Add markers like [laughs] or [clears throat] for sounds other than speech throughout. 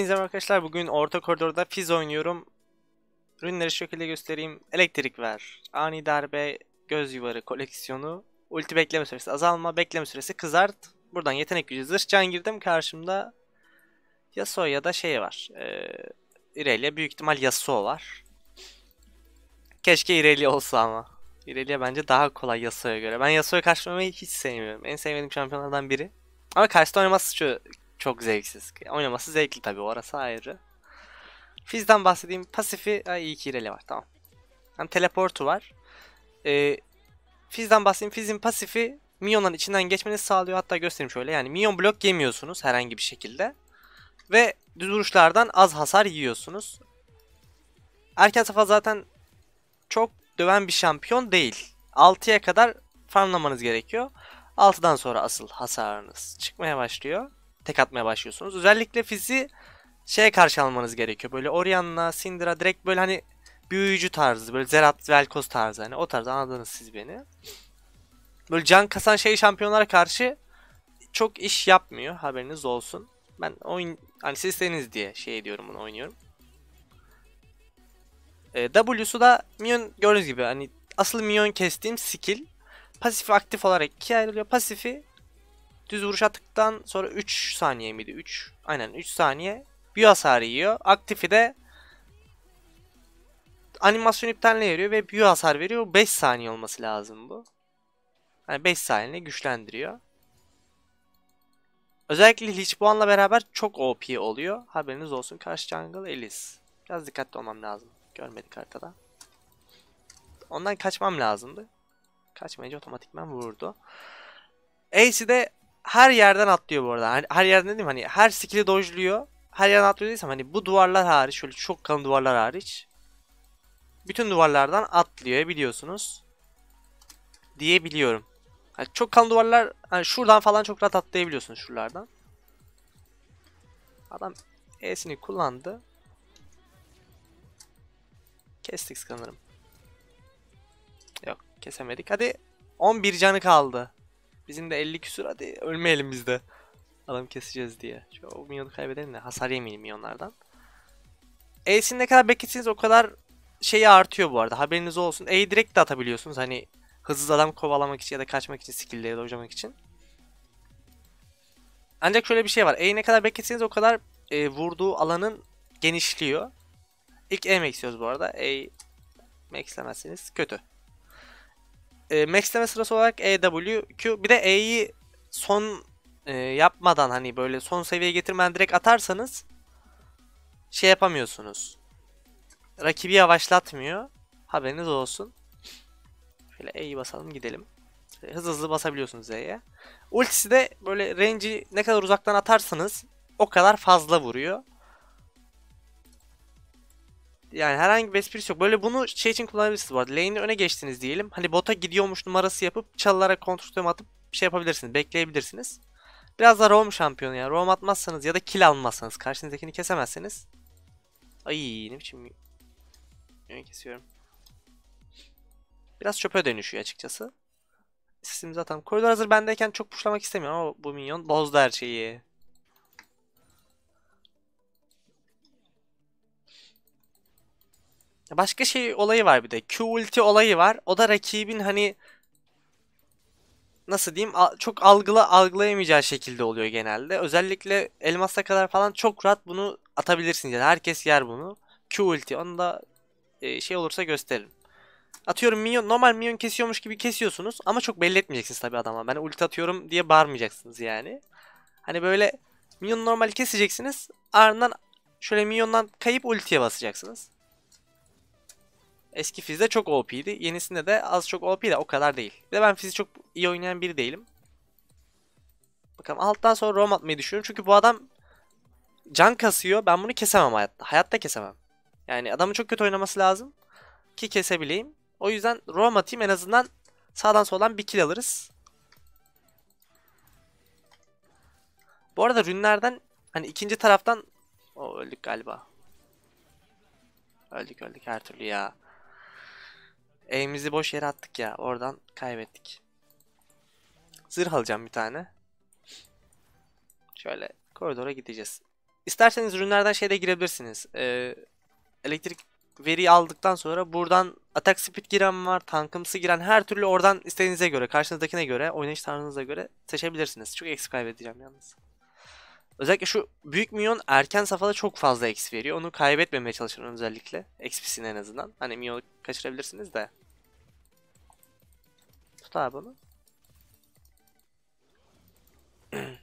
Merhaba arkadaşlar bugün orta koridorda Fizz oynuyorum. Ürünleri şekilde göstereyim. Elektrik ver, ani darbe, göz yuvarı koleksiyonu, ulti bekleme süresi azalma, bekleme süresi kızart. Buradan yetenek gücü zırh can girdim. Karşımda Yasuo ya da şey var. Ee, Irelia büyük ihtimal Yasuo var. Keşke Irelia olsa ama. Irelia bence daha kolay Yasuo'ya göre. Ben Yasuo'yu karşılamayı hiç sevmiyorum. En sevmediğim şampiyonlardan biri. Ama karşıda oynaması şu çok zevksiz. Oynaması zevkli tabii orası ayrı. Fizz'den bahsedeyim. Pasifi, ay iyi ki Irelia var tamam. Hem teleportu var. Ee, Fizz'den bahsedeyim. Fizz'in pasifi Minyonların içinden geçmenizi sağlıyor. Hatta göstereyim şöyle. Yani minyon blok yemiyorsunuz herhangi bir şekilde. Ve düz vuruşlardan az hasar yiyorsunuz. Erken safa zaten çok döven bir şampiyon değil. 6'ya kadar farmlamanız gerekiyor. 6'dan sonra asıl hasarınız çıkmaya başlıyor. Tek atmaya başlıyorsunuz. Özellikle fizi şeye karşı almanız gerekiyor. Böyle Orianna, Syndra direkt böyle hani büyücü tarzı. Böyle Zerat, Vel'Koz tarzı. Hani o tarz anladınız siz beni. Böyle can kasan şey şampiyonlara karşı çok iş yapmıyor. Haberiniz olsun. Ben oyun hani siz istediğiniz diye şey ediyorum bunu oynuyorum. E, W'su da minyon gördüğünüz gibi hani asıl minyon kestiğim skill. Pasifi aktif olarak ikiye ayrılıyor. Pasifi düz vuruş attıktan sonra 3 saniye miydi? 3. Aynen 3 saniye. Bir hasarı yiyor. Aktifi de animasyon iptaline veriyor ve büyü hasar veriyor. 5 saniye olması lazım bu. Yani 5 saniye güçlendiriyor. Özellikle Lich Boğan'la beraber çok OP oluyor. Haberiniz olsun. Karşı jungle Elis. Biraz dikkatli olmam lazım. Görmedik haritada. Ondan kaçmam lazımdı. Kaçmayınca otomatikman vurdu. Ace de her yerden atlıyor bu arada. Hani her yerden dedim hani her skill'i dojluyor. Her yerden atlıyor değilsem hani bu duvarlar hariç şöyle çok kalın duvarlar hariç. Bütün duvarlardan atlıyor biliyorsunuz. Diyebiliyorum. Yani çok kalın duvarlar hani şuradan falan çok rahat atlayabiliyorsunuz şuralardan. Adam E'sini kullandı. Kestik sanırım. Yok kesemedik. Hadi 11 canı kaldı. Bizim de 50 küsur hadi ölmeyelim biz de. Adam keseceğiz diye. Şu o minyonu kaybedelim de hasar yemeyelim minyonlardan. E'sini ne kadar bekletseniz o kadar şeyi artıyor bu arada. Haberiniz olsun. E'yi direkt de atabiliyorsunuz. Hani hızlı adam kovalamak için ya da kaçmak için skill'leri dojlamak için. Ancak şöyle bir şey var. E'yi ne kadar bekletseniz o kadar e, vurduğu alanın genişliyor. İlk E maxliyoruz bu arada. E maxlemezseniz kötü. E, maxleme sırası olarak E, W, Q. Bir de E'yi son e, yapmadan hani böyle son seviyeye getirmeden direkt atarsanız şey yapamıyorsunuz. Rakibi yavaşlatmıyor. Haberiniz olsun. Şöyle E'yi basalım gidelim. Hızlı hızlı basabiliyorsunuz E'ye. Ultisi de böyle range'i ne kadar uzaktan atarsanız o kadar fazla vuruyor. Yani herhangi bir esprisi yok. Böyle bunu şey için kullanabilirsiniz bu arada. Lane'i öne geçtiniz diyelim. Hani bota gidiyormuş numarası yapıp çalılara kontrol atıp şey yapabilirsiniz. Bekleyebilirsiniz. Biraz da roam şampiyonu yani. Roam atmazsanız ya da kill almazsanız karşınızdakini kesemezseniz. Ay ne biçim Yön kesiyorum. Biraz çöpe dönüşüyor açıkçası. Sistem zaten koridor hazır bendeyken çok pushlamak istemiyorum ama bu minyon bozdu her şeyi. Başka şey olayı var bir de. Q ulti olayı var. O da rakibin hani nasıl diyeyim çok algıla algılayamayacağı şekilde oluyor genelde. Özellikle elmasa kadar falan çok rahat bunu atabilirsiniz. Yani herkes yer bunu. Q ulti. Onu da e, şey olursa gösteririm. Atıyorum minyon, normal minyon kesiyormuş gibi kesiyorsunuz ama çok belli etmeyeceksiniz tabii adama. Ben ulti atıyorum diye bağırmayacaksınız yani. Hani böyle minyon normal keseceksiniz. Ardından şöyle minyondan kayıp ultiye basacaksınız. Eski Fizz'de çok OP'ydi. Yenisinde de az çok OP de o kadar değil. Bir de ben Fizz'i çok iyi oynayan biri değilim. Bakalım alttan sonra roam atmayı düşünüyorum. Çünkü bu adam can kasıyor. Ben bunu kesemem hayatta. Hayatta kesemem. Yani adamın çok kötü oynaması lazım. Ki kesebileyim. O yüzden roam atayım en azından sağdan soldan bir kill alırız. Bu arada rünlerden hani ikinci taraftan o öldük galiba. Öldük öldük her türlü ya. Eğimizi boş yere attık ya. Oradan kaybettik. Zırh alacağım bir tane. Şöyle koridora gideceğiz. isterseniz ürünlerden şeyde girebilirsiniz. Ee, elektrik veri aldıktan sonra buradan atak speed giren var, tankımsı giren her türlü oradan istediğinize göre, karşınızdakine göre, oynayış tarzınıza göre seçebilirsiniz. Çok eksi kaybedeceğim yalnız. Özellikle şu büyük minyon erken safhada çok fazla eksi veriyor. Onu kaybetmemeye çalışın özellikle. XP'sini en azından. Hani minyon kaçırabilirsiniz de. Tut abi bunu. [clears throat]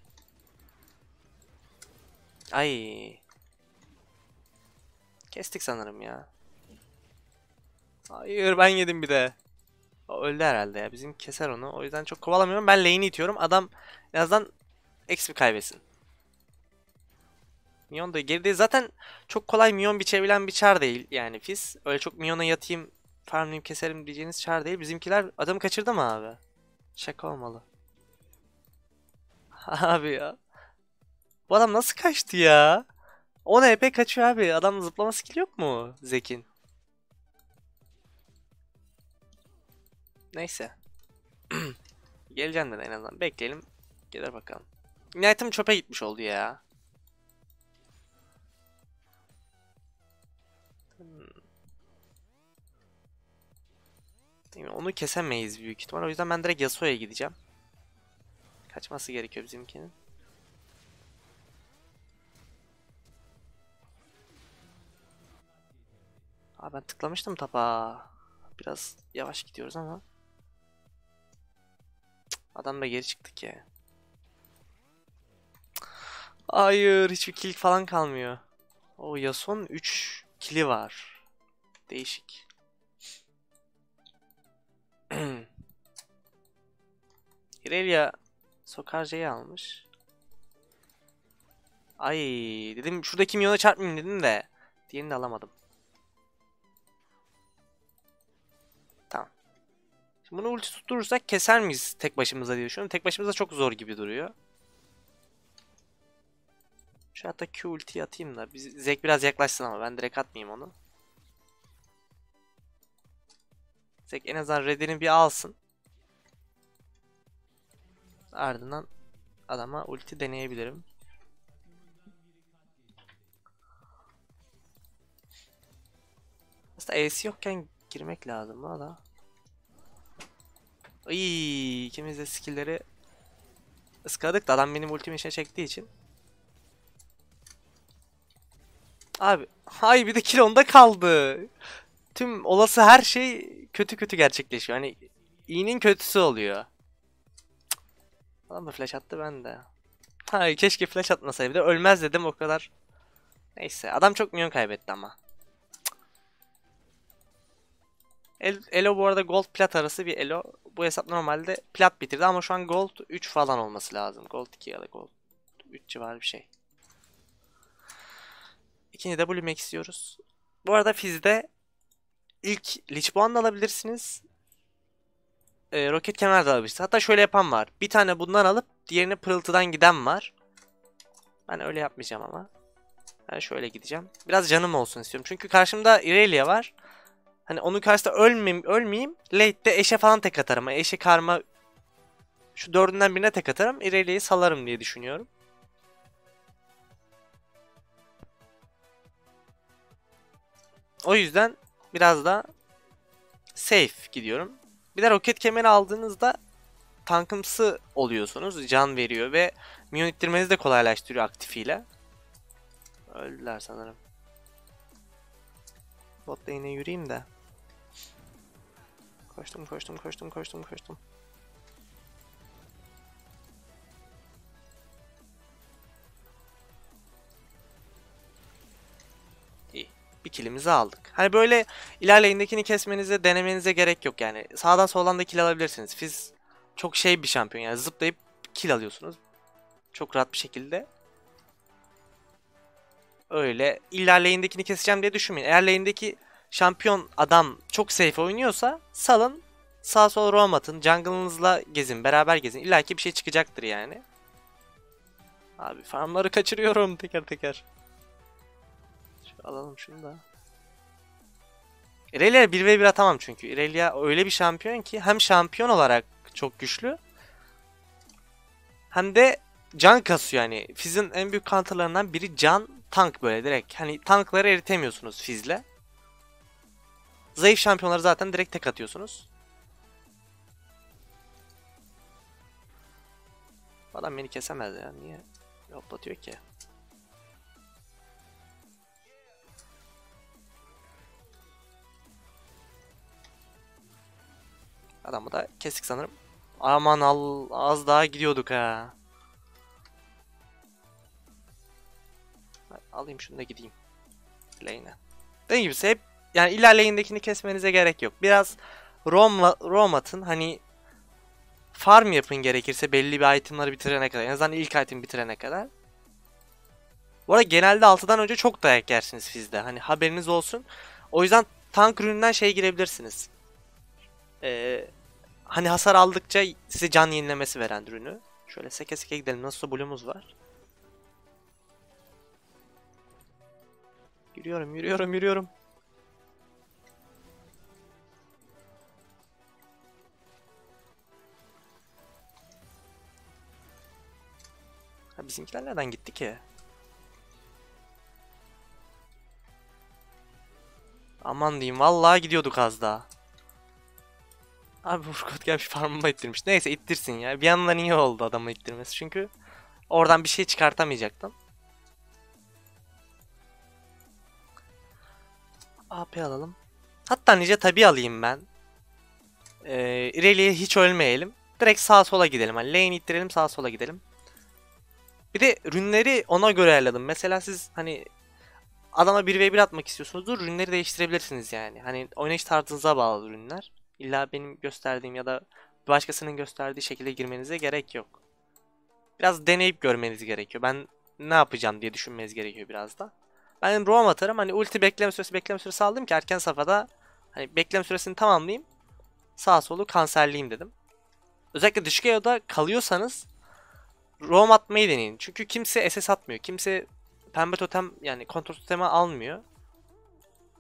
Ay. Kestik sanırım ya. Hayır ben yedim bir de. O öldü herhalde ya. Bizim keser onu. O yüzden çok kovalamıyorum. Ben lane'i itiyorum. Adam en azından XP kaybetsin. Minyon da geride zaten çok kolay minyon biçebilen bir çar değil yani Fizz. Öyle çok minyona yatayım, farmlayayım, keserim diyeceğiniz çar değil. Bizimkiler adamı kaçırdı mı abi? Şaka olmalı. [laughs] Abi ya. Bu adam nasıl kaçtı ya? 10 EP kaçıyor abi. Adam zıplama skill yok mu Zek'in? Neyse. [clears throat] Geleceğim de en azından. Bekleyelim. Gelir bakalım. Ignite'ım çöpe gitmiş oldu ya. Onu kesemeyiz büyük ihtimal. O yüzden ben direkt Yasuo'ya gideceğim. Kaçması gerekiyor bizimkinin. Aa ben tıklamıştım tapa. Biraz yavaş gidiyoruz ama. Adam da geri çıktı ki. Hayır hiçbir kill falan kalmıyor. O Yasuo'nun 3 kili var. Değişik. [clears throat] Irelia Sokarca'yı almış. Ay dedim şuradaki milyona çarpmayayım dedim de. Diğerini de alamadım. Tamam. Şimdi bunu ulti tutturursak keser miyiz tek başımıza diye düşünüyorum. Tek başımıza çok zor gibi duruyor. Şu hatta Q ultiyi atayım da. Zek biraz yaklaşsın ama ben direkt atmayayım onu. Zek en azından redini bir alsın. Ardından adama ulti deneyebilirim. Aslında E'si yokken girmek lazım da. İyi, ikimiz de skill'leri ıskaladık da adam benim ultimi içine çektiği için. Abi, [laughs] hay bir de kill onda kaldı. Tüm olası her şey kötü kötü gerçekleşiyor. Hani iyinin kötüsü oluyor. Adam da flash attı ben de. Hay keşke flash atmasaydı. Ölmez dedim o kadar. Neyse adam çok minyon kaybetti ama. El, Elo bu arada gold plat arası bir Elo. Bu hesap normalde plat bitirdi ama şu an gold 3 falan olması lazım. Gold 2 ya da gold 3 civarı bir şey. İkinci W max istiyoruz. Bu arada Fizz'de ilk Lich puan alabilirsiniz. Ee, roket kemer de alabilirsiniz. Hatta şöyle yapan var. Bir tane bundan alıp diğerini pırıltıdan giden var. Ben öyle yapmayacağım ama. Ben şöyle gideceğim. Biraz canım olsun istiyorum. Çünkü karşımda Irelia var. Hani onun karşısında ölmeyeyim, ölmeyeyim. Late'de eşe falan tek atarım. Eşe karma şu dördünden birine tek atarım. Irelia'yı salarım diye düşünüyorum. O yüzden biraz da safe gidiyorum. Bir de roket kemeri aldığınızda tankımsı oluyorsunuz. Can veriyor ve minyon ittirmenizi de kolaylaştırıyor aktifiyle. Öldüler sanırım. Bot yine yürüyeyim de. Koştum koştum koştum koştum koştum. Bir kilimizi aldık. Hani böyle ilerleyindekini kesmenize, denemenize gerek yok yani. Sağdan soldan da kill alabilirsiniz. Fiz çok şey bir şampiyon yani zıplayıp kill alıyorsunuz. Çok rahat bir şekilde. Öyle illa lane'dekini keseceğim diye düşünmeyin. Eğer lane'deki şampiyon adam çok safe oynuyorsa salın sağ sol roam atın. Jungle'ınızla gezin. Beraber gezin. İlla ki bir şey çıkacaktır yani. Abi farmları kaçırıyorum [laughs] teker teker. Alalım şunu da. Irelia 1v1 atamam çünkü. Irelia öyle bir şampiyon ki hem şampiyon olarak çok güçlü hem de can kasıyor yani. Fizz'in en büyük counterlarından biri can tank böyle direkt. Hani tankları eritemiyorsunuz Fizz'le. Zayıf şampiyonları zaten direkt tek atıyorsunuz. Adam beni kesemez ya. Niye hoplatıyor ki? Adamı da kesik sanırım. Aman al az daha gidiyorduk ha. Alayım şunu da gideyim. Lane'e. Dediğim gibi hep yani illa lane'dekini kesmenize gerek yok. Biraz roam, roam atın. Hani farm yapın gerekirse belli bir itemları bitirene kadar. En azından ilk item bitirene kadar. Bu arada genelde 6'dan önce çok dayak yersiniz sizde. Hani haberiniz olsun. O yüzden tank ürününden şey girebilirsiniz. Ee, hani hasar aldıkça size can yenilemesi veren ürünü. Şöyle seke seke gidelim. Nasıl blue'umuz var. Yürüyorum, yürüyorum, yürüyorum. Ha bizimkiler nereden gitti ki? Aman diyeyim vallahi gidiyorduk az daha. Abi Urkut gelmiş farmıma ittirmiş. Neyse ittirsin ya. Bir yandan iyi oldu adamı ittirmesi çünkü oradan bir şey çıkartamayacaktım. AP alalım. Hatta nice tabi alayım ben. Ee, İreli'ye hiç ölmeyelim. Direkt sağa sola gidelim. Hani lane ittirelim sağa sola gidelim. Bir de rünleri ona göre ayarladım. Mesela siz hani adama 1v1 atmak istiyorsunuzdur. Rünleri değiştirebilirsiniz yani. Hani oynayış tarzınıza bağlı rünler. İlla benim gösterdiğim ya da başkasının gösterdiği şekilde girmenize gerek yok. Biraz deneyip görmeniz gerekiyor. Ben ne yapacağım diye düşünmeniz gerekiyor biraz da. Ben roam atarım. Hani ulti bekleme süresi bekleme süresi aldım ki erken safhada hani bekleme süresini tamamlayayım. Sağ solu kanserleyeyim dedim. Özellikle düşük eo'da kalıyorsanız roam atmayı deneyin. Çünkü kimse SS atmıyor. Kimse pembe totem yani kontrol totemi almıyor.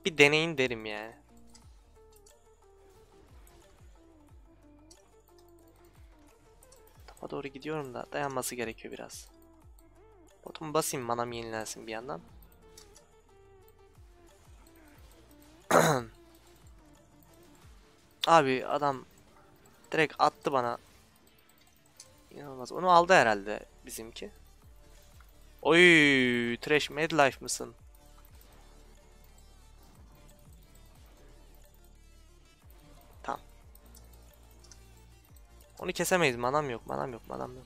Bir deneyin derim yani. Tapa doğru gidiyorum da dayanması gerekiyor biraz. Botumu basayım manam yenilensin bir yandan. [clears throat] Abi adam direkt attı bana. İnanılmaz. Onu aldı herhalde bizimki. Oy, Trash Madlife mısın? Onu kesemeyiz. Manam yok, manam yok, manam yok.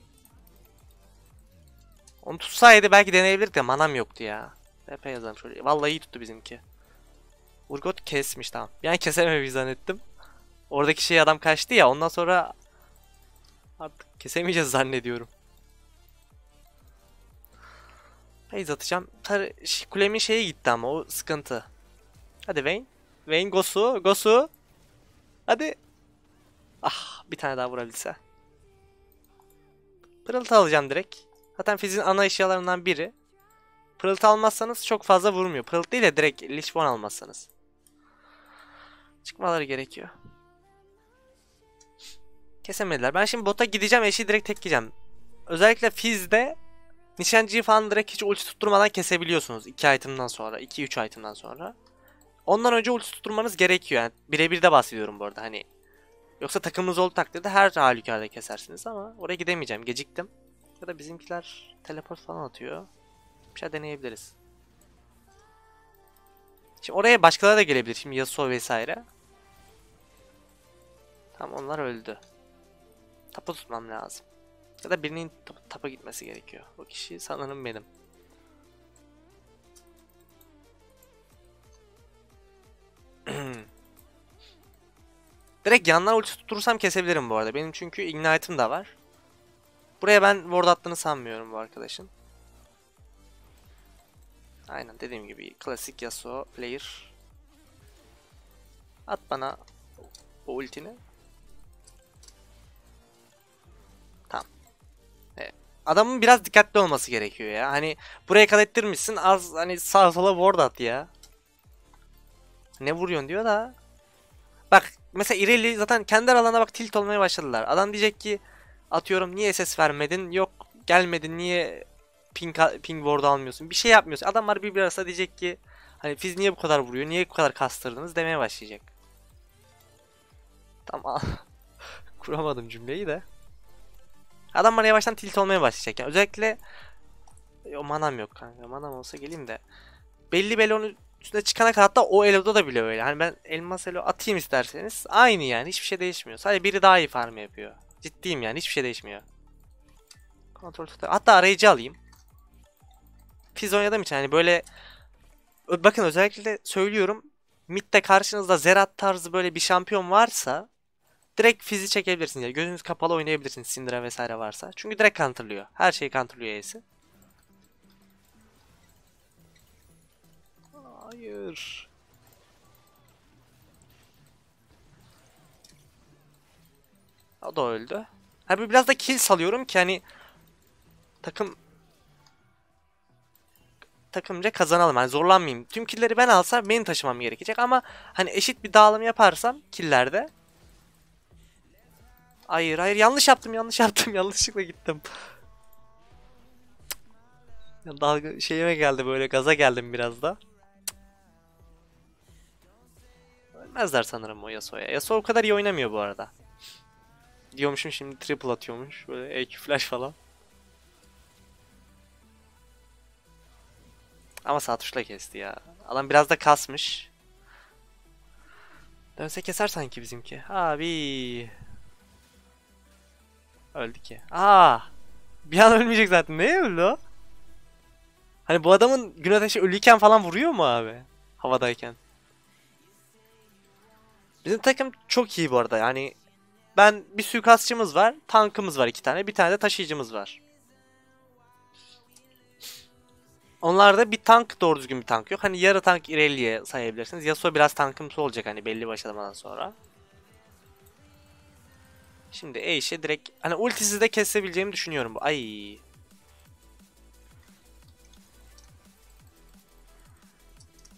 Onu tutsaydı belki deneyebilirdik de manam yoktu ya. BP yazalım şöyle. Vallahi iyi tuttu bizimki. Urgot kesmiş tamam. Bir an kesememiş zannettim. Oradaki şey adam kaçtı ya ondan sonra artık kesemeyeceğiz zannediyorum. Hayız atacağım. Tar kulemin şeyi gitti ama o sıkıntı. Hadi Vayne. Vayne Gosu. Gosu. Hadi. Ah bir tane daha vurabilse. Pırıltı alacağım direkt. Zaten Fizz'in ana eşyalarından biri. Pırıltı almazsanız çok fazla vurmuyor. Pırıltı de direkt Lich almazsanız. Çıkmaları gerekiyor. Kesemediler. Ben şimdi bota gideceğim eşi direkt tek gideceğim. Özellikle Fizz'de nişancıyı falan direkt hiç ulti tutturmadan kesebiliyorsunuz. 2 item'dan sonra. 2-3 item'dan sonra. Ondan önce ulti tutturmanız gerekiyor. Yani birebir de bahsediyorum bu arada. Hani Yoksa takımınız olduğu takdirde her halükarda kesersiniz ama oraya gidemeyeceğim. Geciktim. Ya da bizimkiler teleport falan atıyor. Bir şey deneyebiliriz. Şimdi oraya başkaları da gelebilir. Şimdi Yasuo vesaire. Tamam onlar öldü. Tapa tutmam lazım. Ya da birinin tapa gitmesi gerekiyor. O kişi sanırım benim. [clears throat] Direkt yandan ulti tutturursam kesebilirim bu arada. Benim çünkü Ignite'ım da var. Buraya ben ward attığını sanmıyorum bu arkadaşın. Aynen dediğim gibi klasik Yasuo player. At bana o ultini. Tamam. Evet. Adamın biraz dikkatli olması gerekiyor ya. Hani buraya kadar ettirmişsin az hani sağ sola ward at ya. Ne vuruyorsun diyor da. Bak mesela Irelia zaten kendi aralarına bak tilt olmaya başladılar. Adam diyecek ki atıyorum niye ses vermedin? Yok gelmedi niye ping, ping ward almıyorsun? Bir şey yapmıyorsun. Adamlar bir arasında diyecek ki hani Fiz niye bu kadar vuruyor? Niye bu kadar kastırdınız demeye başlayacak. Tamam. [laughs] Kuramadım cümleyi de. Adamlar yavaştan tilt olmaya başlayacak. Yani özellikle o manam yok kanka. Manam olsa geleyim de. Belli belonun üstüne çıkana kadar hatta o eloda da bile öyle. Hani ben elmas elo atayım isterseniz aynı yani hiçbir şey değişmiyor. Sadece biri daha iyi farm yapıyor. Ciddiyim yani hiçbir şey değişmiyor. Kontrol tutar. Hatta arayıcı alayım. Fizz oynadığım için hani böyle bakın özellikle söylüyorum. Mid'de karşınızda Zerat tarzı böyle bir şampiyon varsa direkt Fizz'i çekebilirsiniz. Yani gözünüz kapalı oynayabilirsiniz Syndra vesaire varsa. Çünkü direkt counterlıyor. Her şeyi counterlıyor E'si. Hayır. O da öldü. Abi biraz da kill salıyorum ki hani takım takımca kazanalım. Hani zorlanmayayım. Tüm killleri ben alsam benim taşımam gerekecek ama hani eşit bir dağılım yaparsam killerde Hayır hayır yanlış yaptım yanlış yaptım [laughs] yanlışlıkla gittim. Dalga şeyime geldi böyle gaza geldim biraz da. Ölmezler sanırım o Yasuo'ya. Yasuo o kadar iyi oynamıyor bu arada. Diyormuşum şimdi triple atıyormuş. Böyle EQ flash falan. Ama sağ tuşla kesti ya. Adam biraz da kasmış. Dönse keser sanki bizimki. Abi. Öldü ki. Aa. Bir an ölmeyecek zaten. Ne öldü? Hani bu adamın gün ateşi ölüyken falan vuruyor mu abi? Havadayken. Bizim takım çok iyi bu arada. Yani ben bir suikastçımız var, tankımız var iki tane, bir tane de taşıyıcımız var. Onlarda bir tank doğru düzgün bir tank yok. Hani yarı tank Irelia sayabilirsiniz. Yasuo biraz tankımsı olacak hani belli başlamadan sonra. Şimdi E işe direkt hani ultisi de kesebileceğimi düşünüyorum bu. Ay.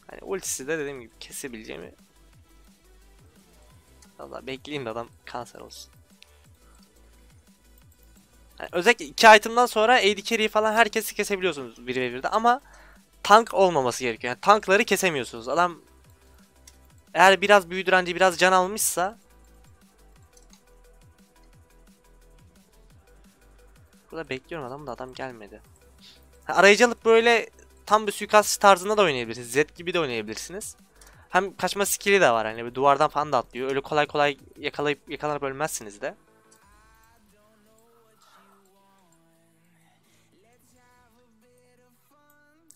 Hani ultisi de dediğim gibi kesebileceğimi Valla bekleyeyim de adam kanser olsun. Yani özellikle iki item'dan sonra AD carry falan herkesi kesebiliyorsunuz 1v1'de ama tank olmaması gerekiyor. Yani tankları kesemiyorsunuz. Adam eğer biraz büyü direnci biraz can almışsa Burada bekliyorum adamı da adam gelmedi. Ha, arayıcı alıp böyle tam bir suikast tarzında da oynayabilirsiniz. Z gibi de oynayabilirsiniz. Hem kaçma skill'i de var hani bir duvardan falan da atlıyor. Öyle kolay kolay yakalayıp yakalanıp ölmezsiniz de.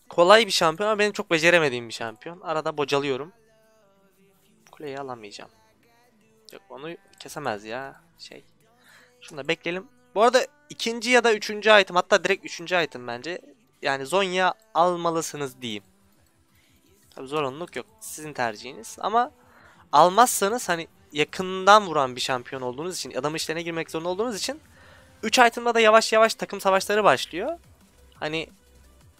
Kolay bir şampiyon ama benim çok beceremediğim bir şampiyon. Arada bocalıyorum. Kuleyi alamayacağım. Yok onu kesemez ya şey. Şunu da bekleyelim. Bu arada ikinci ya da üçüncü item hatta direkt üçüncü item bence. Yani Zonya almalısınız diyeyim. Tabi zorunluluk yok. Sizin tercihiniz. Ama almazsanız hani yakından vuran bir şampiyon olduğunuz için, adam işlerine girmek zorunda olduğunuz için 3 item'da da yavaş yavaş takım savaşları başlıyor. Hani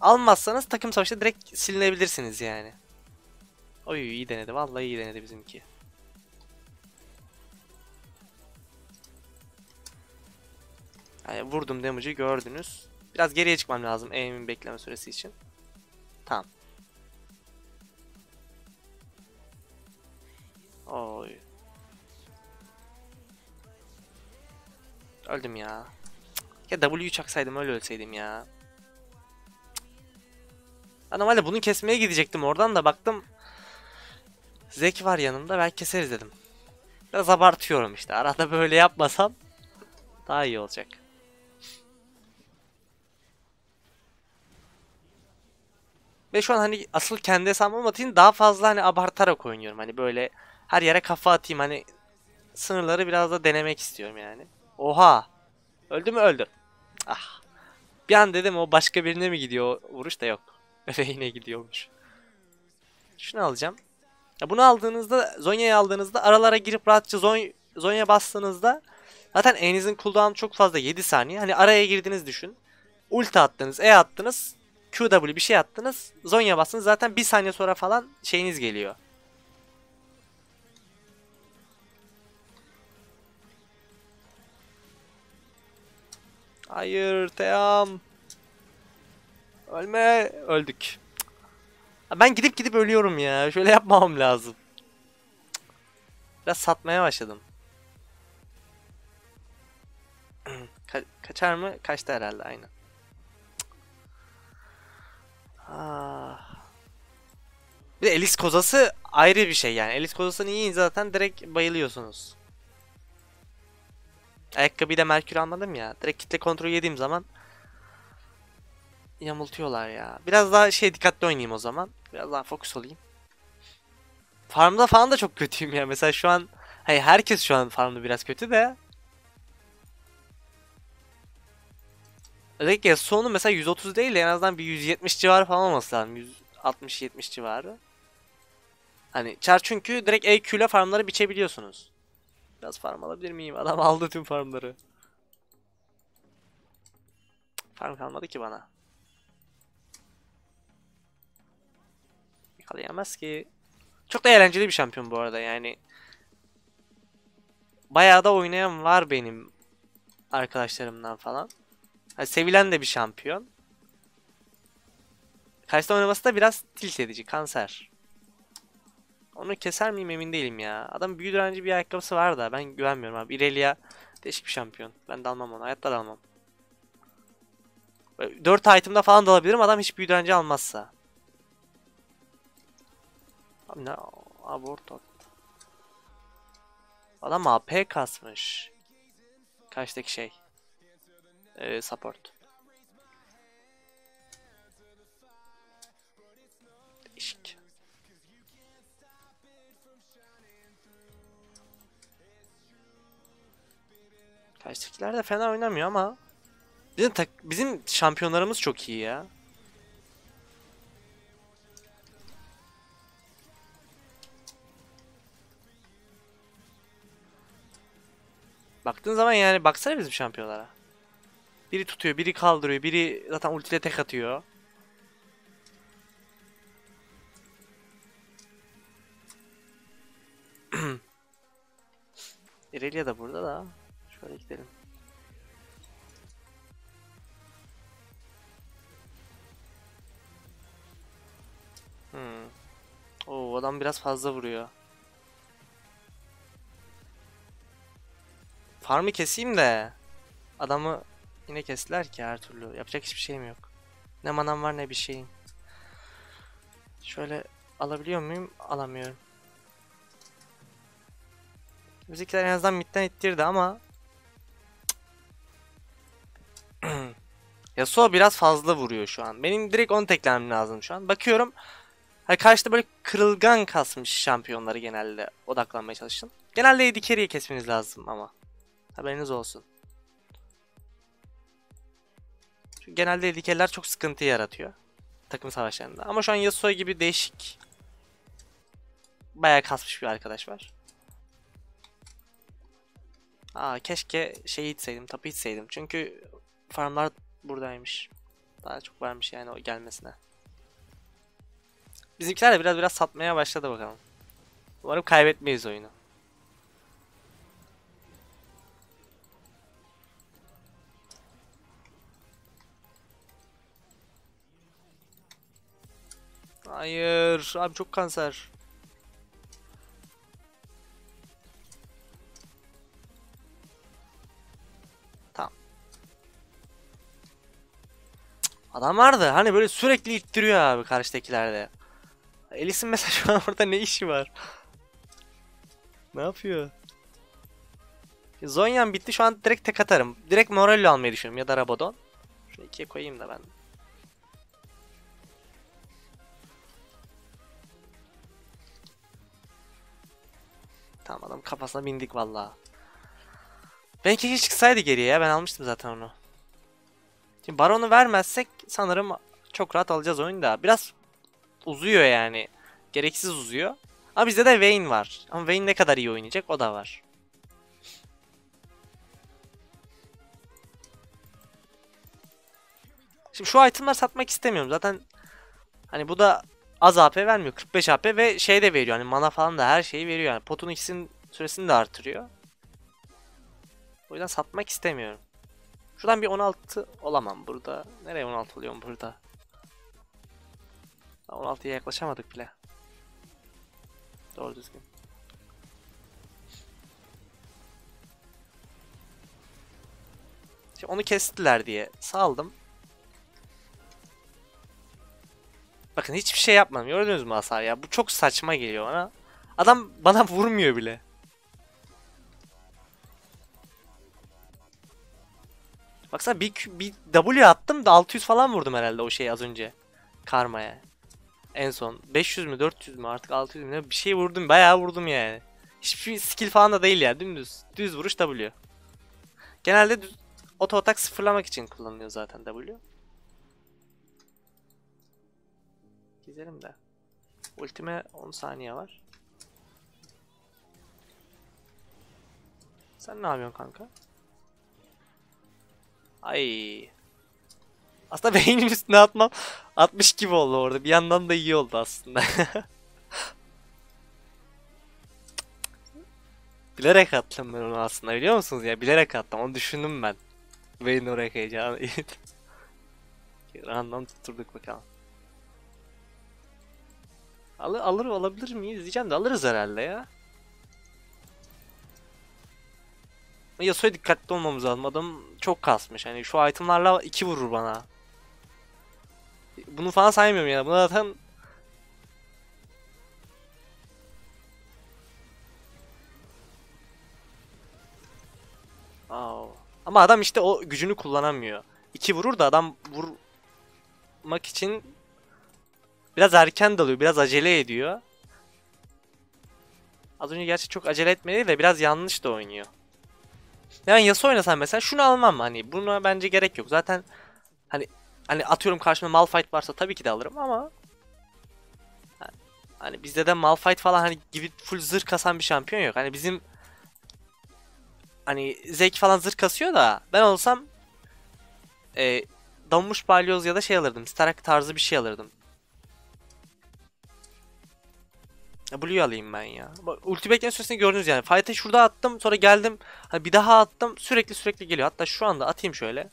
almazsanız takım savaşta direkt silinebilirsiniz yani. Oy iyi denedi. Vallahi iyi denedi bizimki. Yani vurdum damage'ı gördünüz. Biraz geriye çıkmam lazım aim'in bekleme süresi için. Tamam. Oy. Öldüm ya. Ya W'yu çaksaydım öyle ölseydim ya. Ben normalde bunu kesmeye gidecektim oradan da baktım. Zek var yanımda belki keseriz dedim. Biraz abartıyorum işte. Arada böyle yapmasam daha iyi olacak. Ve şu an hani asıl kendi hesabıma atayım daha fazla hani abartarak oynuyorum. Hani böyle her yere kafa atayım hani sınırları biraz da denemek istiyorum yani. Oha. Öldü mü öldü. Ah. Bir an dedim o başka birine mi gidiyor vuruş da yok. [laughs] Ve yine gidiyormuş. Şunu alacağım. Ya bunu aldığınızda Zonya'yı aldığınızda aralara girip rahatça Zon Zonya bastığınızda zaten elinizin cooldown çok fazla 7 saniye. Hani araya girdiniz düşün. Ulti attınız, E attınız, QW bir şey attınız. Zonya bastınız zaten 1 saniye sonra falan şeyiniz geliyor. Hayır Team. Ölme. Öldük. Ben gidip gidip ölüyorum ya. Şöyle yapmamam lazım. Biraz satmaya başladım. [clears throat] Ka kaçar mı? Kaçtı herhalde aynen. Ah. Bir de Elis kozası ayrı bir şey yani. Elis kozasını yiyin zaten direkt bayılıyorsunuz. Ayakkabıyı da Merkür almadım ya. Direkt kitle kontrolü yediğim zaman yamultuyorlar ya. Biraz daha şey dikkatli oynayayım o zaman. Biraz daha fokus olayım. Farmda falan da çok kötüyüm ya. Mesela şu an hayır herkes şu an farmda biraz kötü de. Özellikle sonu mesela 130 değil de en azından bir 170 civarı falan olması lazım. 160-70 civarı. Hani çar çünkü direkt EQ ile farmları biçebiliyorsunuz. Biraz farm alabilir miyim? [laughs] Adam aldı tüm farmları. Farm kalmadı ki bana. Yakalayamaz ki. Çok da eğlenceli bir şampiyon bu arada yani. Bayağı da oynayan var benim arkadaşlarımdan falan. Yani sevilen de bir şampiyon. Karşıda oynaması da biraz tilt edici, kanser. Onu keser miyim emin değilim ya. Adam büyü direnci bir ayakkabısı var da ben güvenmiyorum abi. Irelia değişik bir şampiyon. Ben de almam onu. Hayatta da almam. 4 item'da falan da alabilirim adam hiç büyü direnci almazsa. Abi ne abort. Adam AP kasmış. Karşıdaki şey. Ee, support. Değişik. Karşıdakiler de fena oynamıyor ama bizim tak bizim şampiyonlarımız çok iyi ya. Baktığın zaman yani baksana bizim şampiyonlara. Biri tutuyor, biri kaldırıyor, biri zaten ultiyle tek atıyor. [clears throat] Irelia da burada da. Şöyle gidelim. Hmm. Oo, adam biraz fazla vuruyor. Farmı keseyim de adamı yine kestiler ki her türlü. Yapacak hiçbir şeyim yok. Ne manam var ne bir şeyim. Şöyle alabiliyor muyum? Alamıyorum. Bizimkiler en azından midden ittirdi ama Yasuo biraz fazla vuruyor şu an. Benim direkt onu teklemem lazım şu an. Bakıyorum. Hani karşıda böyle kırılgan kasmış şampiyonları genelde odaklanmaya çalışın. Genelde AD kesmeniz lazım ama. Haberiniz olsun. Çünkü genelde AD çok sıkıntı yaratıyor. Takım savaşlarında. Ama şu an Yasuo gibi değişik bayağı kasmış bir arkadaş var. Aa keşke şeyi itseydim, tapu itseydim. Çünkü farmlar buradaymış. Daha çok varmış yani o gelmesine. Bizimkiler de biraz biraz satmaya başladı bakalım. Umarım kaybetmeyiz oyunu. Hayır, abi çok kanser. Adam vardı hani böyle sürekli ittiriyor abi karşıdakilerde. Elis'in mesela şu an orada ne işi var? ne yapıyor? Zonyan bitti şu an direkt tek atarım. Direkt Morello almayı düşünüyorum ya da Rabadon. Şunu ikiye koyayım da ben. Tamam adam kafasına bindik vallahi. Belki hiç çıksaydı geriye ya ben almıştım zaten onu. Şimdi Baron'u vermezsek sanırım çok rahat alacağız oyunu da. Biraz uzuyor yani. Gereksiz uzuyor. Ama bizde de Vayne var. Ama Vayne ne kadar iyi oynayacak o da var. Şimdi şu itemler satmak istemiyorum. Zaten hani bu da az AP vermiyor. 45 AP ve şey de veriyor. Hani mana falan da her şeyi veriyor. Yani potun ikisinin süresini de artırıyor. O yüzden satmak istemiyorum. Şuradan bir 16 olamam burada. Nereye 16 oluyorum burada? 16'ya yaklaşamadık bile. Doğru düzgün. Şimdi onu kestiler diye saldım. Bakın hiçbir şey yapmadım. Gördünüz mü hasar ya? Bu çok saçma geliyor bana. Adam bana vurmuyor bile. Baksana bir, bir W attım da 600 falan vurdum herhalde o şey az önce. Karmaya. En son 500 mü 400 mü artık 600 mü bir şey vurdum bayağı vurdum yani. Hiçbir skill falan da değil ya dümdüz. Düz vuruş W. Genelde düz, Auto atak sıfırlamak için kullanılıyor zaten W. Gidelim de. Ultime 10 saniye var. Sen ne yapıyorsun kanka? Ay. Aslında [laughs] beynin üstüne atmam 60 gibi oldu orada. Bir yandan da iyi oldu aslında. [laughs] Bilerek attım ben onu aslında biliyor musunuz ya? Bilerek attım. Onu düşündüm ben. Beynin oraya kayacağını. [laughs] Random tutturduk bakalım. Alır, alır alabilir miyiz diyeceğim de alırız herhalde ya. Yasuo'ya dikkatli olmamız lazım. Adam çok kasmış. Hani şu itemlarla iki vurur bana. Bunu falan saymıyorum ya. Buna zaten Aa. Ama adam işte o gücünü kullanamıyor. İki vurur da adam vurmak için biraz erken dalıyor, biraz acele ediyor. Az önce gerçi çok acele etmedi de biraz yanlış da oynuyor. Yani Yasuo oynasam mesela şunu almam hani buna bence gerek yok. Zaten hani hani atıyorum karşımda Malphite varsa tabii ki de alırım ama hani bizde de Malphite falan hani gibi full zırh kasan bir şampiyon yok. Hani bizim hani Zek falan zırh kasıyor da ben olsam e, donmuş balyoz ya da şey alırdım. Starak tarzı bir şey alırdım. Blue alayım ben ya. Ulti bekleme süresini gördünüz yani. Fight'ı şurada attım sonra geldim. Hani bir daha attım sürekli sürekli geliyor. Hatta şu anda atayım şöyle.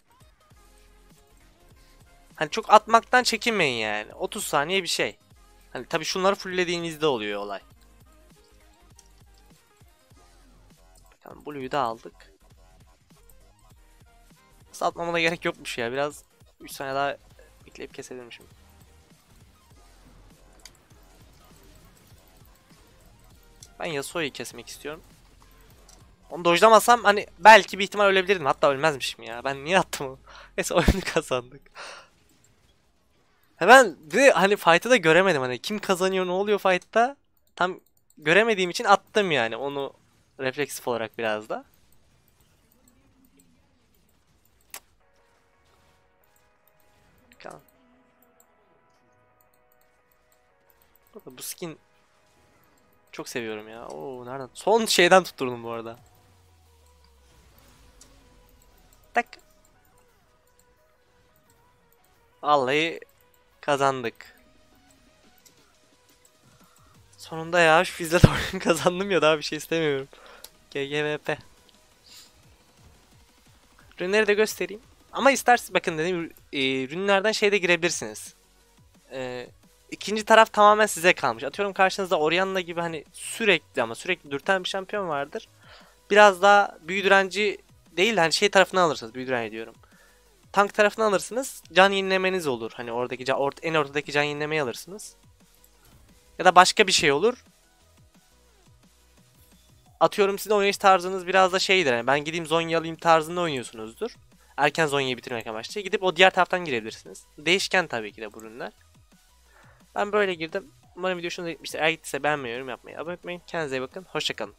Hani çok atmaktan çekinmeyin yani. 30 saniye bir şey. Hani tabi şunları fulllediğinizde oluyor olay. Bakalım Blue'yu da aldık. Satmama da gerek yokmuş ya. Biraz 3 saniye daha bekleyip kesebilirmişim. Ben Yasuo'yu kesmek istiyorum. Onu dojlamasam hani belki bir ihtimal ölebilirdim. Hatta ölmezmişim ya. Ben niye attım onu? [laughs] Neyse oyunu kazandık. Hemen bir hani fight'ı da göremedim. Hani kim kazanıyor ne oluyor fight'ta. Tam göremediğim için attım yani. Onu refleksif olarak biraz da. Bu skin çok seviyorum ya. Oo nereden? Son şeyden tutturdum bu arada. Tak. Vallahi kazandık. Sonunda ya şu fizle [laughs] kazandım ya daha bir şey istemiyorum. GGVP. Ürünleri de göstereyim. Ama isterseniz bakın dedim e, ürünlerden şeyde girebilirsiniz. Eee ikinci taraf tamamen size kalmış. Atıyorum karşınızda Orianna gibi hani sürekli ama sürekli dürten bir şampiyon vardır. Biraz daha büyü direnci değil hani şey tarafından alırsınız. Büyü direnci diyorum. Tank tarafından alırsınız. Can yenilemeniz olur. Hani oradaki ort en ortadaki can yenilemeyi alırsınız. Ya da başka bir şey olur. Atıyorum sizin oynayış tarzınız biraz da şeydir. Yani ben gideyim Zonya alayım tarzında oynuyorsunuzdur. Erken Zonya'yı bitirmek amaçlı. Gidip o diğer taraftan girebilirsiniz. Değişken tabii ki de bu ürünler. Ben böyle girdim. Umarım video hoşunuza gitmiştir. Eğer gittiyse beğenmeyi, yorum yapmayı, abone olmayı. Kendinize iyi bakın. Hoşçakalın.